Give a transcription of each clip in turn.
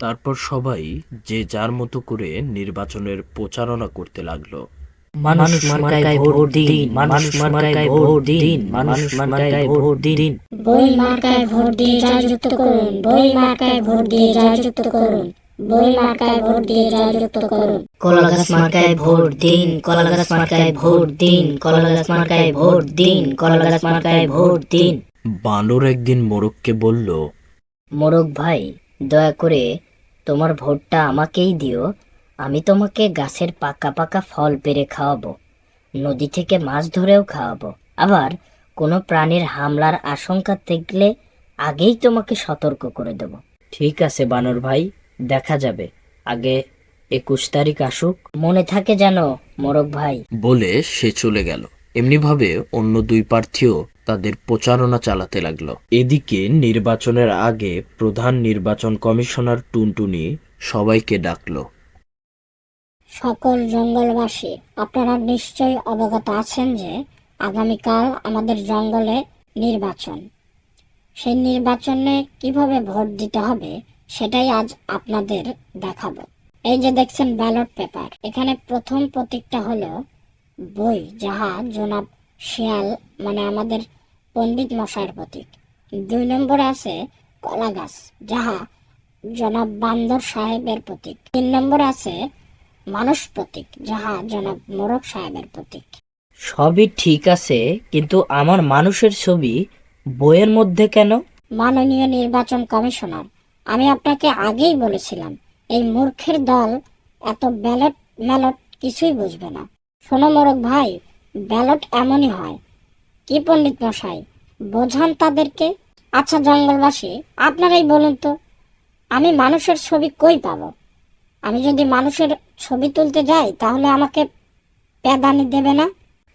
তারপর সবাই যে যার মতো করে নির্বাচনের প্রচারণা করতে লাগল মানুষ মার্কায় ভোট দিন মানুষ মার্কায় ভোট দিন মানুষ মার্কায় ভোট দিন বই মার্কায় ভোট দিয়ে জয়যুক্ত করুন বই মার্কায় ভোট দিয়ে জয়যুক্ত করুন বই মার্কায় ভোট দিয়ে জয়যুক্ত করুন কলা গাছ মার্কায় ভোট দিন কলা গাছ মার্কায় ভোট দিন কলা গাছ মার্কায় ভোট দিন কলা মার্কায় ভোট দিন বানর একদিন মোরককে বলল মোরক ভাই দয়া করে তোমার ভোটটা আমাকেই দিও। আমি তোমাকে গাছের পাকা পাকা ফল পেরে খাওয়াবো নদী থেকে মাছ ধরেও খাওয়াবো। আবার কোনো প্রাণীর হামলার আশঙ্কা থাকলে আগেই তোমাকে সতর্ক করে দেব। ঠিক আছে বানর ভাই দেখা যাবে। আগে একুশ তারিখ আসুক। মনে থাকে যেন মোরক ভাই। বলে সে চলে গেল। এমনিভাবে অন্য দুই প্রার্থীও তাদের প্রচারণা চালাতে লাগল। এদিকে নির্বাচনের আগে প্রধান নির্বাচন কমিশনার টুনটুনি সবাইকে ডাকলো। সকল জঙ্গলবাসী, আপনারা নিশ্চয়ই অবগত আছেন যে আগামীকাল আমাদের জঙ্গলে নির্বাচন। সেই নির্বাচনে কীভাবে ভোট দিতে হবে সেটাই আজ আপনাদের দেখাবো। এই যে দেখছেন ব্যালট পেপার, এখানে প্রথম প্রতীকটা হলো বই যাহা জনাব শিয়াল মানে আমাদের পণ্ডিত মশাইয়ের প্রতীক। দুই নম্বরে আছে কলা গাছ যাহা জনাব বান্দর সাহেবের প্রতীক। তিন নম্বরে আছে মানুষ প্রতীক যাহা জনাব মোরক সাহেবের প্রতীক। সবই ঠিক আছে কিন্তু আমার মানুষের ছবি বইয়ের মধ্যে কেন? মাননীয় নির্বাচন কমিশনার আমি আপনাকে আগেই বলেছিলাম এই মূর্খের দল এত ব্যালট ম্যালট কিছুই বুঝবে না। শোনো মোরক ভাই ব্যালট এমনই হয়। কি পণ্ডিত মশাই বোঝান তাদেরকে? আচ্ছা জঙ্গলবাসী আপনারাই বলুন তো আমি মানুষের ছবি কই পাবো? আমি যদি মানুষের ছবি তুলতে যাই তাহলে আমাকে পেদানি দেবে না?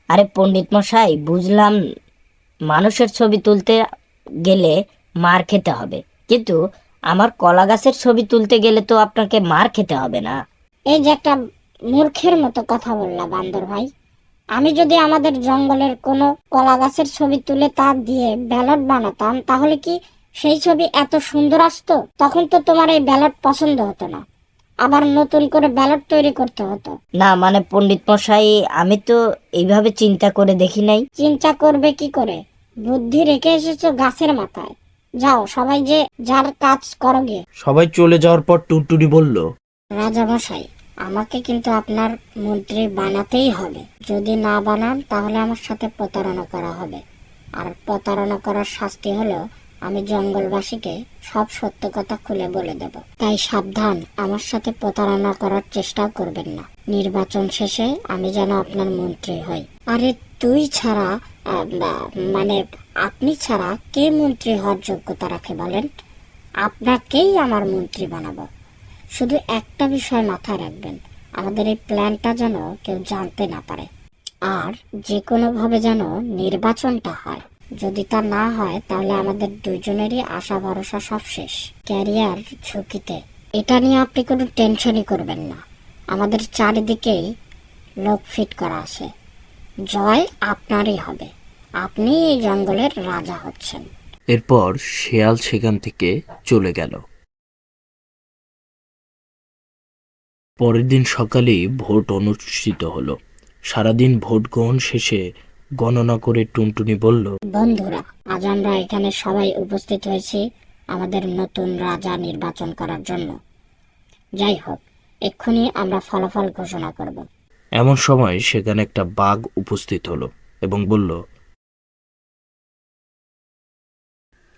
আরে পণ্ডিত মশাই বুঝলাম মানুষের ছবি তুলতে গেলে মার খেতে হবে। কিন্তু আমার কলা গাছের ছবি তুলতে গেলে তো আপনাকে মার খেতে হবে না। এই যে একটা মূর্খের মতো কথা বললা বান্দর ভাই। আমি যদি আমাদের জঙ্গলের কোনো কলা গাছের ছবি তুলে তা দিয়ে ব্যালট বানাতাম তাহলে কি সেই ছবি এত সুন্দর আসতো? তখন তো তোমার এই ব্যালট পছন্দ হতো না। আবার নতুন করে ব্যালট তৈরি করতে হতো। না মানে পণ্ডিত মশাই আমি তো এইভাবে চিন্তা করে দেখি নাই। চিন্তা করবে কি করে? বুদ্ধি রেখে এসেছ গাছের মাথায়। যাও সবাই যে যার কাজ করো গিয়ে। সবাই চলে যাওয়ার পর টুনটুনি বলল রাজামশাই আমাকে কিন্তু আপনার মন্ত্রী বানাতেই হবে। যদি না বানান, তাহলে আমার সাথে প্রতারণা করা হবে। আর প্রতারণা করার শাস্তি হলো, আমি জঙ্গলবাসীকে সব সত্য কথা খুলে বলে দেব। তাই সাবধান, আমার সাথে প্রতারণা করার চেষ্টা করবেন না। নির্বাচন শেষে আমি যেন আপনার মন্ত্রী হই। আরে তুই ছাড়া মানে আপনি ছাড়া কে মন্ত্রী হওয়ার যোগ্যতা রাখে বলেন? আপনাকেই আমার মন্ত্রী বানাবো। শুধু একটা বিষয় মাথায় রাখবেন, আমাদের এই প্ল্যানটা যেন কেউ জানতে না পারে। আর যে কোনোভাবে যেন নির্বাচনটা হয়, যদি তা না হয়, তাহলে আমাদের দুজনেরই আশা ভরসা সব শেষ। ক্যারিয়ার ঝুঁকিতে। এটা নিয়ে আপনি কোনো টেনশনই করবেন না। আমাদের চারিদিকেই লোক ফিট করা আছে। জয় আপনারই হবে। আপনি এই জঙ্গলের রাজা হচ্ছেন। এরপর শেয়াল সেখান থেকে চলে গেল। পরের দিন সকালেই ভোট অনুষ্ঠিত হলো। সারাদিন ভোট গ্রহণ শেষে গণনা করে টুনটুনি বলল বন্ধুরা আজ আমরা এখানে সবাই উপস্থিত হয়েছি আমাদের নতুন রাজা নির্বাচন করার জন্য। যাই হোক এক্ষুনি আমরা ফলাফল ঘোষণা করব। এমন সময় সেখানে একটা বাঘ উপস্থিত হলো এবং বলল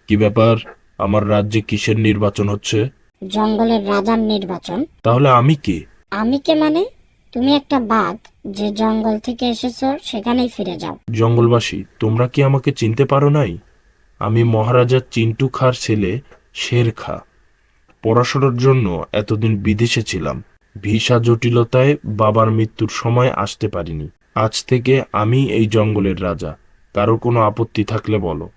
কি ব্যাপার? আমার রাজ্যে কিসের নির্বাচন হচ্ছে? জঙ্গলের রাজার নির্বাচন। তাহলে আমি কি? আমি কে মানে? তুমি একটা বাঘ, যে জঙ্গল থেকে এসেছ, সেখানেই ফিরে যাও। জঙ্গলবাসী, তোমরা কি আমাকে চিনতে পারো নাই? আমি মহারাজা চিন্টু খার ছেলে শের খা। পড়াশোনার জন্য এতদিন বিদেশে ছিলাম। ভিসা জটিলতায় বাবার মৃত্যুর সময় আসতে পারিনি। আজ থেকে আমি এই জঙ্গলের রাজা। কারও কোনো আপত্তি থাকলে বলো।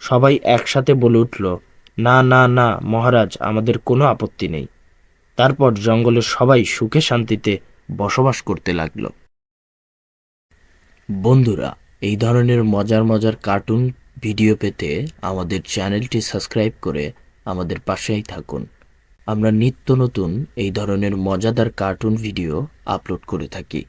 সবাই একসাথে বলে উঠল, না না না, মহারাজ, আমাদের কোনো আপত্তি নেই। তারপর জঙ্গলে সবাই সুখে শান্তিতে বসবাস করতে লাগল। বন্ধুরা, এই ধরনের মজার মজার কার্টুন ভিডিও পেতে আমাদের চ্যানেলটি সাবস্ক্রাইব করে আমাদের পাশেই থাকুন। আমরা নিত্য নতুন এই ধরনের মজাদার কার্টুন ভিডিও আপলোড করে থাকি।